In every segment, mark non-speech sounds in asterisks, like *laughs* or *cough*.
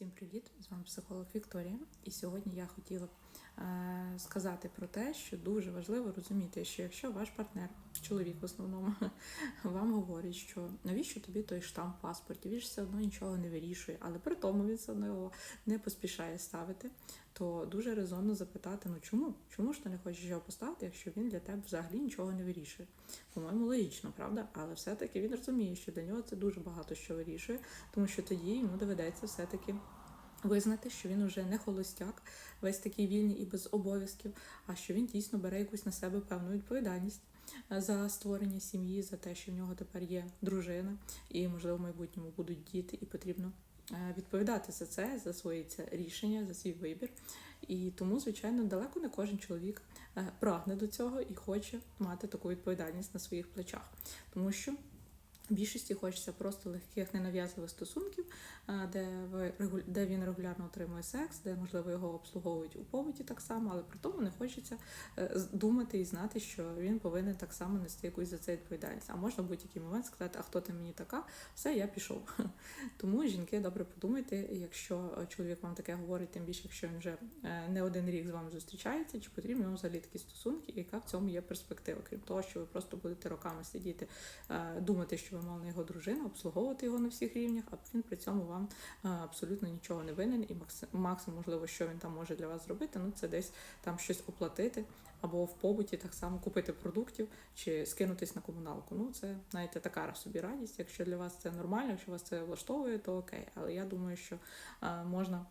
Всім привіт! З вами психолог Вікторія. І сьогодні я хотіла б е, сказати про те, що дуже важливо розуміти, що якщо ваш партнер, чоловік в основному, *laughs* вам говорить, що навіщо тобі той штамп в паспорті, він ж все одно нічого не вирішує, але при тому він все одно його не поспішає ставити, то дуже резонно запитати: ну чому? Чому ж ти не хочеш його поставити, якщо він для тебе взагалі нічого не вирішує? По-моєму, логічно, правда? Але все-таки він розуміє, що для нього це дуже багато що вирішує, тому що тоді йому доведеться все-таки. Визнати, що він уже не холостяк, весь такий вільний і без обов'язків, а що він дійсно бере якусь на себе певну відповідальність е, за створення сім'ї, за те, що в нього тепер є дружина, і можливо в майбутньому будуть діти, і потрібно відповідати за це, за свої рішення, за свій вибір. І тому, звичайно, далеко не кожен чоловік е, прагне до цього і хоче мати таку відповідальність на своїх плечах, тому що. Більшості хочеться просто легких ненав'язливих стосунків, де ви де він регулярно отримує секс, де можливо його обслуговують у побуті так само, але при тому не хочеться е, думати і знати, що він повинен так само нести якусь за це відповідальність. А можна в будь-який момент сказати, а хто ти мені така? Все, я пішов. *laughs* Тому жінки добре подумайте, якщо е, чоловік вам таке говорить, тим більше, якщо він вже е, не один рік з вами зустрічається, чи потрібні вам взагалі такі стосунки, яка в цьому є перспектива, крім того, що ви просто будете роками сидіти, е, думати, що ви мали його дружину, обслуговувати його на всіх рівнях, а він при цьому вам е, абсолютно нічого не винен, і макс- максимум, можливо, що він там може для вас зробити, ну це десь там щось оплатити, або в побуті так само купити продуктів чи скинутись на комуналку. Ну, це знаєте, така собі радість. Якщо для вас це нормально, якщо вас це влаштовує, то окей. Але я думаю, що е, можна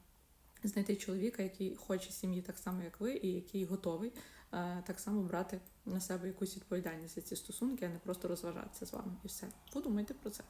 знайти чоловіка, який хоче сім'ї так само, як ви, і який готовий е, так само брати на себе якусь відповідальність за ці стосунки, а не просто розважатися з вами. І все. Подумайте про це.